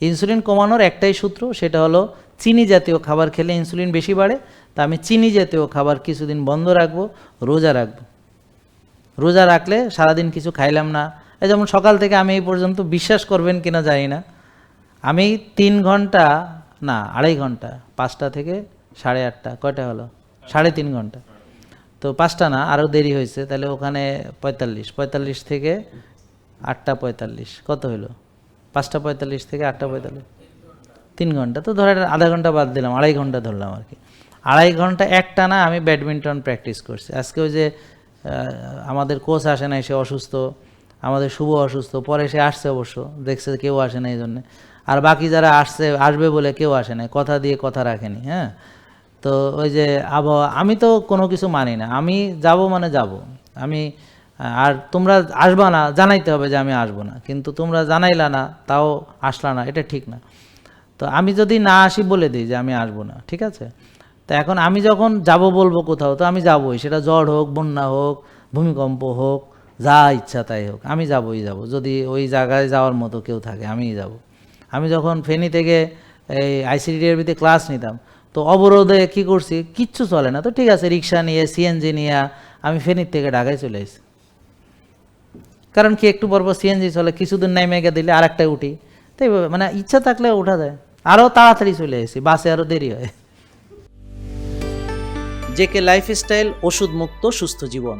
Insulin কমানোর একটাই সূত্র, সেটা হলো চিনি জাতীয় খাবার খেলে ইনসুলিন বেশি বাড়ে। তা আমি চিনি জাতীয় খাবার কিছুদিন বন্ধ রাখব, রোজা রাখব। রোজা রাখলে সারাদিন কিছু খাইলাম না। এই যেমন সকাল থেকে আমি এই পর্যন্ত বিশ্বাস করবেন কিনা জানি না। আমি তিন ঘণ্টা, না, আড়াই ঘণ্টা, পাঁচটা থেকে সাড়ে আটটা, কয়টা হলো? সাড়ে তিন ঘণ্টা। তো পাঁচটা না আরও দেরি হয়েছে, তাহলে ওখানে পঁয়তাল্লিশ পঁয়তাল্লিশ থেকে আটটা পঁয়তাল্লিশ, কত হলো পাঁচটা পঁয়তাল্লিশ থেকে আটটা পঁয়তাল্লিশ। তিন ঘণ্টা, তো ধরেন আধা ঘণ্টা বাদ দিলাম, আড়াই ঘণ্টা ধরলাম আর কি। আড়াই ঘণ্টা একটা না, আমি ব্যাডমিন্টন প্র্যাকটিস করছি। আজকে ওই যে আমাদের কোচ আসে না সে অসুস্থ, আমাদের শুভ অসুস্থ, পরে সে আসছে অবশ্য, দেখছে কেউ আসে না এই জন্যে। আর বাকি যারা আসছে, আসবে বলে কেউ আসে না কথা দিয়ে কথা রাখেনি হ্যাঁ। তো ওই যে আবহাওয়া, আমি তো কোনো কিছু মানি না, আমি যাব মানে যাব। আমি আর তোমরা আসবা না, জানাইতে হবে যে আমি আসব না। কিন্তু তোমরা জানাইলা না, তাও আসলা না, এটা ঠিক না। তো আমি যদি না আসি বলে দিই যে আমি আসব না, ঠিক আছে? তো এখন আমি যখন যাব বলব কোথাও, তো আমি যাবই। সেটা ঝড় হোক, বন্যা হোক, ভূমিকম্প হোক, যা ইচ্ছা তাই হোক, আমি যাবই যাব। যদি ওই জায়গায় যাওয়ার মতো কেউ থাকে, আমিই যাব। আমি যখন ফেনী থেকে এই আইসিডির ভিতরে ক্লাস নিতাম, তো অবরোধে কি করছি? কিচ্ছু চলে না। তো ঠিক আছে, রিক্সা নিয়ে সিএনজি নিয়ে আমি ফেনীর থেকে ঢাকায় চলে এসেছি কারণ কি একটু পর পর সিএনজি চলে, কিছুদিন নাই মেঘে দিলে আর একটা উঠি। তো এইভাবে মানে ইচ্ছা থাকলে ওঠা যায়। আরও তাড়াতাড়ি চলে এসেছি বাসে আরও দেরি হয়। জেকে লাইফস্টাইল ওষুধ মুক্ত সুস্থ জীবন।